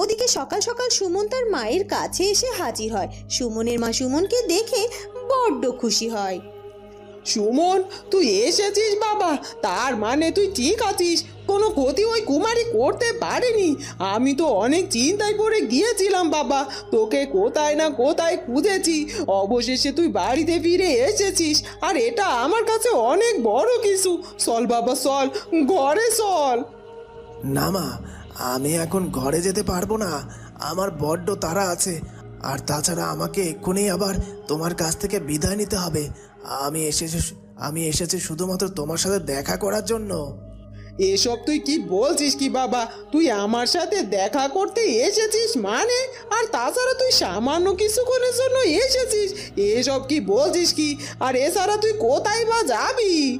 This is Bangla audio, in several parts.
ওদিকে সকাল সকাল সুমন তার মায়ের কাছে এসে হাজির হয়। সুমনের মা সুমনকে দেখে বড্ড খুশি হয়। সুমন তুই এসেছিস বাবা। তার মানে তুই ঠিক আছিস। কোনো ক্ষতি ওই কুমারী করতে পারেনি। আমি তো অনেক চিন্তায় পড়ে গিয়েছিলাম বাবা। তোকে কোথায় না কোথায় খুঁজেছি। অবশেষে তুই বাড়িতে ফিরে এসেছিস। আর এটা আমার কাছে অনেক বড় কিছু। চল বাবা চল। ঘরে চল। না মা আমি এখন ঘরে যেতে পারব না। আমার বড্ড তারা আছে। আর তাছাড়া আমাকে এক্ষুনি আবার তোমার কাছ থেকে বিদায় নিতে হবে। আমি এসেছি আমি এসেছি শুধুমাত্র তোমার সাথে দেখা করার জন্য। এসব তুই কি বলছিস কি বাবা? তুই আমার সাথে দেখা করতে এসেছিস মানে? আর তাছাড়া তুই সামান্য কিছুক্ষণের জন্য এসেছিস। এসব কি বলছিস কি? আর এছাড়া তুই কোথায় বা যাবি?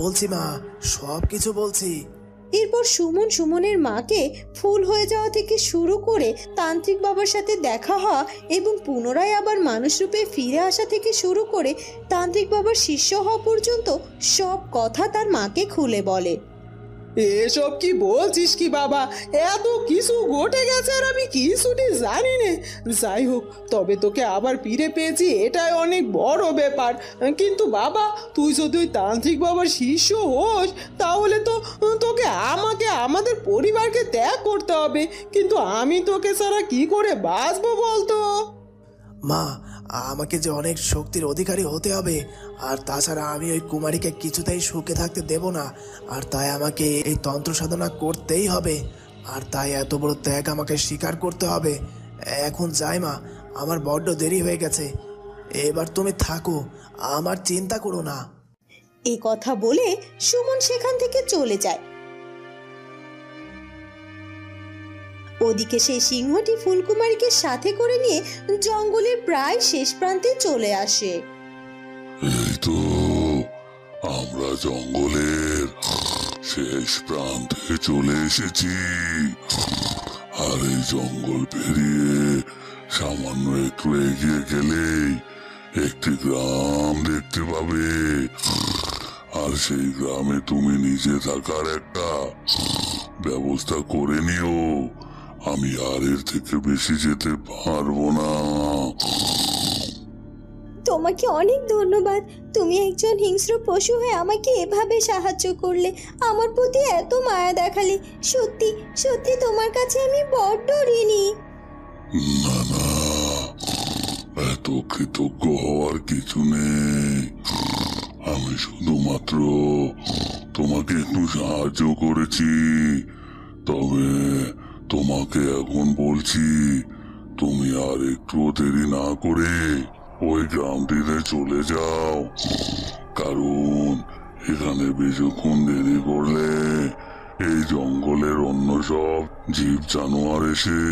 বলছি মা সব কিছু বলছি। এরপর সুমন সুমনের মাকে ফুল হয়ে যাওয়া থেকে শুরু করে তান্ত্রিক বাবার সাথে দেখা হওয়া এবং পুনরায় আবার মানুষ রূপে ফিরে আসা থেকে শুরু করে তান্ত্রিক বাবার শিষ্য হওয়া পর্যন্ত সব কথা তার মাকে খুলে বলে। এসব কি বলছিস কি বাবা? এত কিছু ঘটে গেছে আর আমি কিছুটি জানি না। যাই হোক, তবে তোকে আবার ফিরে পেয়েছি, এটাই অনেক বড় ব্যাপার। কিন্তু বাবা, তুই যদি ওই তান্ত্রিক বাবার শিষ্য হোস, তাহলে তো তোকে আমাকে, আমাদের পরিবারকে ত্যাগ করতে হবে। কিন্তু আমি তোকে ছাড়া কি করে বাঁচবো বলতো? মা আমাকে যে অনেক শক্তির অধিকারী হতে হবে, আর তাছাড়া আমি ওই কুমারীকে কিছুতেই সুখে থাকতে দেব না, আর তাই আমাকে এই তন্ত্র সাধনা করতেই হবে, আর তাই এত বড় ত্যাগ আমাকে স্বীকার করতে হবে। এখন যাই মা, আমার বড্ড দেরি হয়ে গেছে। এবার তুমি থাকো, আমার চিন্তা করো না। এই কথা বলে সুমন সেখান থেকে চলে যায়। ওদিকে সেই সিংহটি ফুলকুমারীকে সাথে করে নিয়ে জঙ্গলের প্রায় শেষ প্রান্তে চলে আসে। এই তো, আমরা জঙ্গলের শেষ প্রান্তে চলে এসেছি। আর এই জঙ্গল পেরিয়ে সামান্য একটু এগিয়ে গেলেই একটি গ্রাম দেখতে পাবে। আর সেই গ্রামে তুমি নিজে থাকার একটা ব্যবস্থা করে নিও। আমি আর এর থেকে বেশি যেতে পারব না। তোমাকে অনেক ধন্যবাদ। তুমি একজন হিংস্র পশু হয়ে আমাকে এভাবে সাহায্য করলে আমার প্রতি এত মায়া দেখালে। সত্যি সত্যি তোমার কাছে আমি বড্ড ঋণী। না না এত কৃতজ্ঞ হওয়ার কিছু নেই। আমি শুধুমাত্র তোমাকে একটু সাহায্য করেছি। তবে তোমাকে এখন বলছি, তুমি আর একটু দেরি না করে ওই গ্রামটিতে চলে যাও। কারণ এখানে বেশিক্ষণ দেরি করলে এই জঙ্গলের অন্য সব জীব জানোয়ার এসে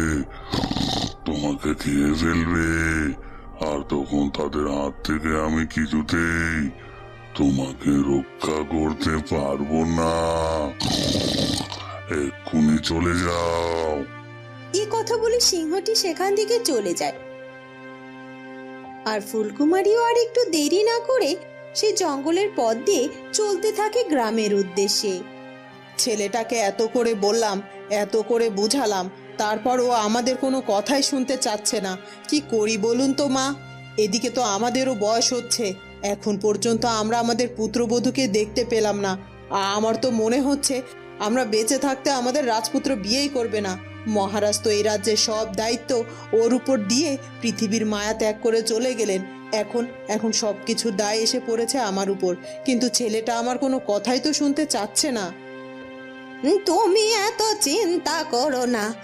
তোমাকে খেয়ে ফেলবে। আর তখন তাদের হাত থেকে আমি কিছুতেই তোমাকে রক্ষা করতে পারব না। এক্ষুনি চলে যাও। এই কথা বলে সিংহটি সেখান থেকে চলে যায়। আর ফুলকুমারীও আর একটু দেরি না করে সে জঙ্গলের পথ দিয়ে চলতে থাকে গ্রামের উদ্দেশ্যে। ছেলেটাকে এত করে বললাম এত করে বুঝালাম তারপর ও আমাদের কোনো কথাই শুনতে চাচ্ছে না। কি করি বলুন তো মা? এদিকে তো আমাদেরও বয়স হচ্ছে। এখন পর্যন্ত আমরা আমাদের পুত্রবধূকে দেখতে পেলাম না। আমার তো মনে হচ্ছে আমরা বেঁচে থাকতে আমাদের রাজপুত্র বিয়েই করবে না। মহারাজ তো এই রাজ্যের সব দায়িত্ব ওর উপর দিয়ে পৃথিবীর মায়া ত্যাগ করে চলে গেলেন। এখন এখন সব কিছুর দায় এসে পড়েছে আমার উপর। কিন্তু ছেলেটা আমার কোনো কথাই তো শুনতে চাচ্ছে না। তুমি এত চিন্তা করো না।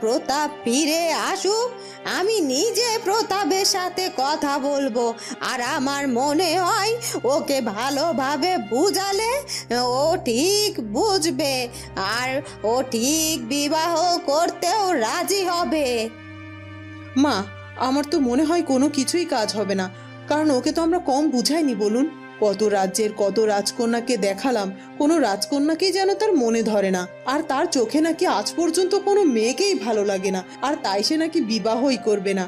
প্রতাপ ফিরে আসুক। আমি নিজে প্রতাপের সাথে কথা বলব। আর আমার মনে হয় ওকে ভালোভাবে বুঝালে ও ঠিক বুঝবে। আর ও ঠিক বিবাহ করতেও রাজি হবে। মা, আমার তো মনে হয় কোনো কিছুই কাজ হবে না। কারণ ওকে তো আমরা কম বুঝাইনি, বলুন। কত রাজ্যের কত রাজকন্যাকে দেখালাম, কোনো রাজকন্যাকেই যেন তার মনে ধরে না। আর তার চোখে নাকি আজ পর্যন্ত কোনো মেয়েকেই ভালো লাগে না, আর তাই সে নাকি বিবাহই করবে না।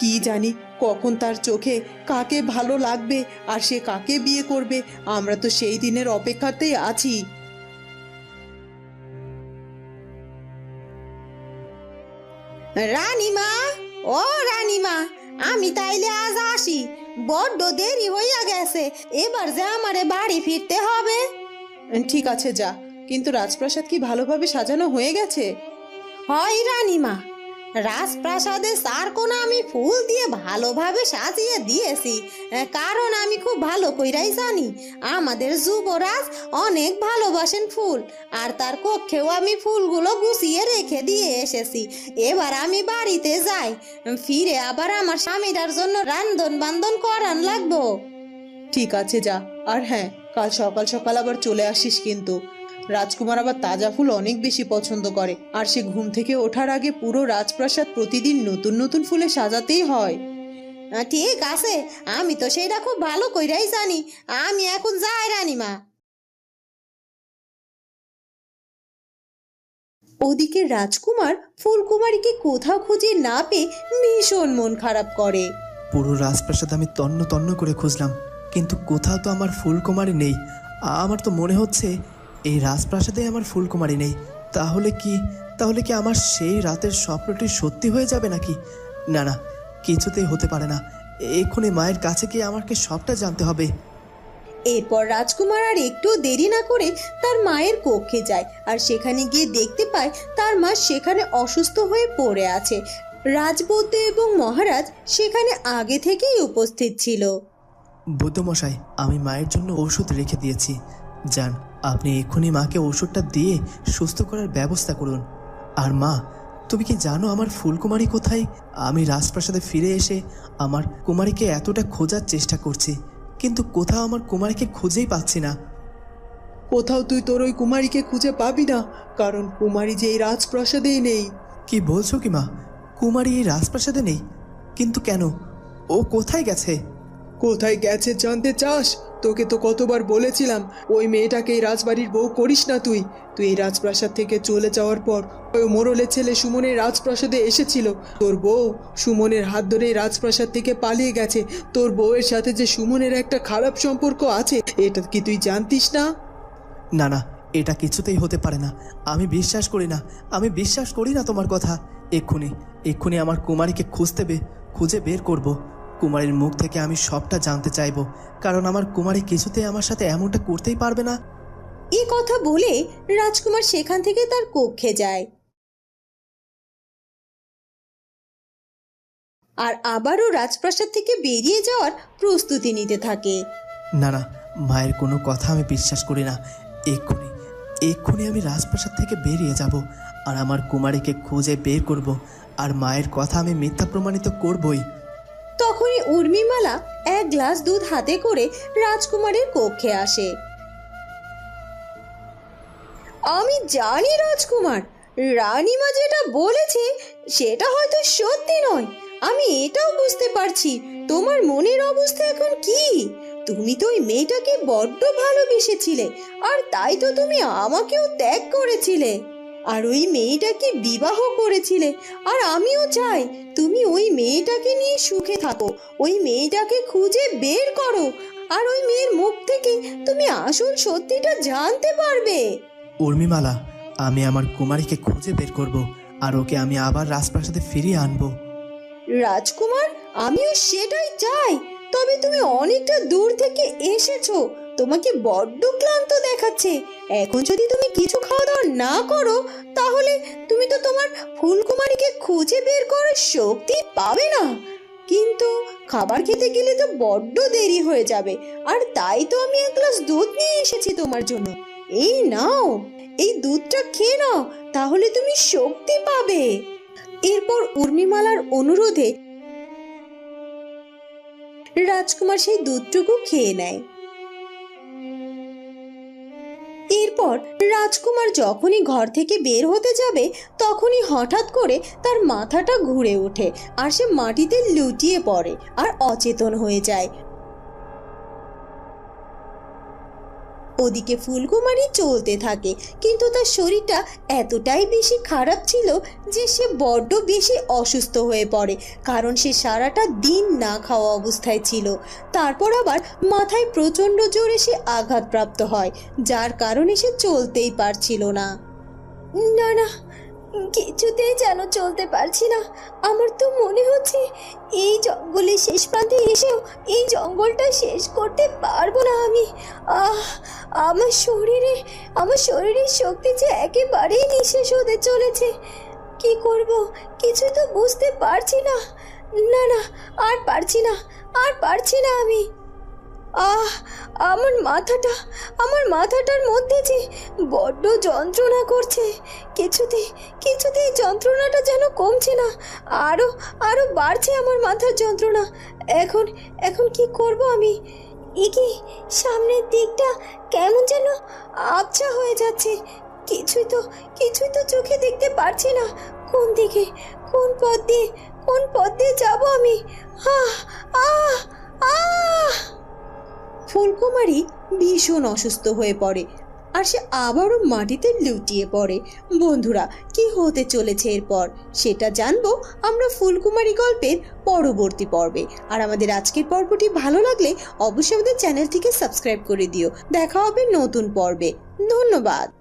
কি জানি কখন তার চোখে কাকে ভালো লাগবে আর সে কাকে বিয়ে করবে, আমরা তো সেই দিনের অপেক্ষাতেই আছি। রানীমা, ও রানীমা, আমি তাইলে আজ আসি। বড্ড দেরি হইয়া গেছে। এবার যে আমারে বাড়ি ফিরতে হবে। ঠিক আছে যা। কিন্তু রাজপ্রাসাদ কি ভালোভাবে সাজানো হয়ে গেছে? হয় রানীমা। রাজপ্রাসাদে চার কোনা আমি ফুল দিয়ে ভালোভাবে সাজিয়ে দিয়েছি। কারণ আমি খুব ভালো কইরাই জানি, আমাদের যুবরাজ অনেক ভালোবাসেন ফুল, আর তার কক্ষেও আমি ফুলগুলো গুছিয়ে রেখে দিয়ে এসেছি। এবার আমি বাড়িতে যাই, ফিরে আবার আমার স্বামীটার জন্য রান্ধন বান্ধন করান লাগবো। ঠিক আছে যা, আর হ্যাঁ কাল সকাল সকাল আবার চলে আসিস কিন্তু। রাজকুমার আবার তাজা ফুল অনেক বেশি পছন্দ করে। আর সে ঘুম থেকে ওঠার আগে পুরো রাজপ্রাসাদ প্রতিদিন নতুন নতুন ফুলে সাজাতেই হয়। ঠিক আছে আমি তো সেটা খুব ভালো কইরাই জানি। আমি এখন যাই রানীমা। ওদিকে রাজকুমার ফুলকুমারীকে কোথাও খুঁজে না পেয়ে ভীষণ মন খারাপ করে। পুরো রাজপ্রাসাদ আমি তন্ন তন্ন করে খুঁজলাম কিন্তু কোথাও তো আমার ফুলকুমারী নেই। আমার তো মনে হচ্ছে এই রাজপ্রাসাদে আমার ফুলকুমারী নেই। তাহলে কি? তাহলে কি আমার সেই রাতের স্বপ্নটি সত্যি হয়ে যাবে নাকি? না না কিছুতেই হতে পারে না। এক্ষুনি মায়ের কাছে গিয়ে আমাকে সবটা জানতে হবে। এরপর রাজকুমার আর একটু দেরি না করে তার মায়ের কক্ষে যায় আর সেখানে গিয়ে দেখতে পায় তার মা সেখানে অসুস্থ হয়ে পড়ে আছে। রাজবৌদ্ধ এবং মহারাজ সেখানে আগে থেকেই উপস্থিত ছিল। বুদ্ধমশাই আমি মায়ের জন্য ওষুধ রেখে দিয়েছি। যান আপনি এক্ষুনি মাকে ওষুধটা দিয়ে সুস্থ করার ব্যবস্থা করুন। আর মা তুমি কি জানো আমার ফুলকুমারী কোথায়? আমি রাজপ্রাসাদে ফিরে এসে আমার কুমারীকে এতটা খোঁজার চেষ্টা করছি কিন্তু কোথাও আমার কুমারীকে খুঁজেই পাচ্ছি না। কোথাও তুই তোর ওই কুমারীকে খুঁজে পাবি না কারণ কুমারী যে এই রাজপ্রাসাদেই নেই। কি বলছো কি মা? কুমারী এই রাজপ্রাসাদে নেই? কিন্তু কেন? ও কোথায় গেছে? কোথায় গেছে জানতে চাস? তোকে তো কতবার বলেছিলাম, ওই মেয়েটাকে এই রাজবাড়ির বউ করিস না তুই। তুই এই রাজপ্রাসাদ থেকে চলে যাওয়ার পর ওই মোরলের ছেলে সুমনের রাজপ্রাসাদে এসেছিল। তোর বউ সুমনের হাত ধরে রাজপ্রাসাদ থেকে পালিয়ে গেছে। তোর বউয়ের সাথে যে সুমনের একটা খারাপ সম্পর্ক আছে, এটা কি তুই জানতিস না? না না, এটা কিছুতেই হতে পারে না। আমি বিশ্বাস করি না, আমি বিশ্বাস করি না তোমার কথা। এক্ষুনি এক্ষুনি আমার কুমারীকে খুঁজতে খুঁজে বের করব। কুমারীর মুখ থেকে আমি সবটা জানতে চাইব কারণ আমার কুমারী কিছুতে আমার সাথে এমনটা করতেই পারবে না। এ কথা বলে রাজকুমার সেখান থেকে তার কক্ষে যায়। আর আবারও রাজপ্রাসাদ থেকে বেরিয়ে যাওয়ার প্রস্তুতি নিতে থাকে। না না মায়ের কোনো কথা আমি বিশ্বাস করি না। এক্ষুনি এক্ষুনি আমি রাজপ্রাসাদ থেকে বেরিয়ে যাব আর আমার কুমারীকে খুঁজে বের করব আর মায়ের কথা আমি মিথ্যা প্রমাণিত করবই। তখনই উর্মিমালা এক গ্লাস দুধ হাতে করে রাজকুমারের কক্ষে আসে। আমি জানি রাজকুমার, রানীমা যেটা বলেছে সেটা হয়তো সত্যি নয়। আমি এটাও বুঝতে পারছি। তোমার মনের অবস্থা এখন কি? তুমি তো ওই মেয়েটাকে বড্ড ভালোবেসেছিলে, আর তাই তো তুমি আমাকেও ত্যাগ করেছিলে। আর ওই মেয়েটাকে বিবাহ করেছিলে, আর আমিও চাই তুমি ওই মেয়েটাকে নিয়ে সুখে থাকো। ওই মেয়েটাকে খুঁজে বের করো। আর ওই মেয়ের মুখ থেকে তুমি আসল সত্যিটা জানতে পারবে। উর্মিমালা আমি আমার কুমারীকে খুঁজে বের করব আর ওকে আমি আবার রাজপ্রাসাদে ফিরিয়ে আনব। রাজকুমার আমিও সেটাই চাই। তবে তুমি অনেকটা দূর থেকে এসেছ। তোমাকে বড্ড ক্লান্ত দেখাচ্ছে। এখন যদি তুমি কিছু খাওয়া দাওয়া না করো, তাহলে তুমি তো তোমার ফুলকুমারীকে খুঁজে বের করার শক্তি পাবে না। কিন্তু খাবার খেতে গেলে তো বড্ড দেরি হয়ে যাবে, আর তাই তো আমি এক গ্লাস দুধ নিয়ে এসেছি তোমার জন্য। এই নাও, এই দুধটা খেয়ে নাও, তাহলে তুমি শক্তি পাবে। এরপর উর্মিমালার অনুরোধে রাজকুমার সেই দুধটুকু খেয়ে নেয়। এরপর রাজকুমার যখনই ঘর থেকে বের হতে যাবে, তখনই হঠাৎ করে তার মাথাটা ঘুরে ওঠে আর সে মাটিতে লুটিয়ে পড়ে আর অচেতন হয়ে যায়। ওদিকে ফুলকুমারি চলতে থাকে। কিন্তু তার শরীরটা এতটাই বেশি খারাপ ছিল যে সে বড্ড বেশি অসুস্থ হয়ে পড়ে, কারণ সে সারাটা দিন না খাওয়া অবস্থায় ছিল। তারপর আবার মাথায় প্রচণ্ড জোরে সে আঘাতপ্রাপ্ত হয়, যার কারণে সে চলতেই পারছিল না। না না কিছুতেই যেন চলতে পারছি না। আমার তো মনে হচ্ছে এই জঙ্গলের শেষ প্রান্তে এসেও এই জঙ্গলটা শেষ করতে পারব না আমি। আহ, আমার শরীরে, আমার শরীরের শক্তি যে একেবারেই নিঃশেষ হতে চলেছে। কি করব? কিছু তো বুঝতে পারছি না। না না, আর পারছি না, আর পারছি না আমি। আহ, আমার মাথাটা, আমার মাথাটার মধ্যে যে বড্ড যন্ত্রণা করছে। কিছুতে কিছুতেই যন্ত্রণাটা যেন কমছে না আরও আরও বাড়ছে আমার মাথার যন্ত্রণা। এখন এখন কি করব আমি? একে সামনের দিকটা কেমন যেন আবছা হয়ে যাচ্ছে। কিছুই তো কিছুই তো চোখে দেখতে পারছি না। কোন দিকে, কোন পথ দিয়ে, কোন পথ দিয়ে যাব আমি? আহ আহ আহ! ফুলকুমারী ভীষণ অসুস্থ হয়ে পড়ে আর সে আবারও মাটিতে লুটিয়ে পড়ে। বন্ধুরা, কি হতে চলেছে এরপর? সেটা জানব আমরা ফুলকুমারী গল্পের পরবর্তী পর্বে। আর আমাদের আজকের পর্বটি ভালো লাগলে অবশ্যই আমাদের চ্যানেলটিকে সাবস্ক্রাইব করে দিও। দেখা হবে নতুন পর্বে। ধন্যবাদ।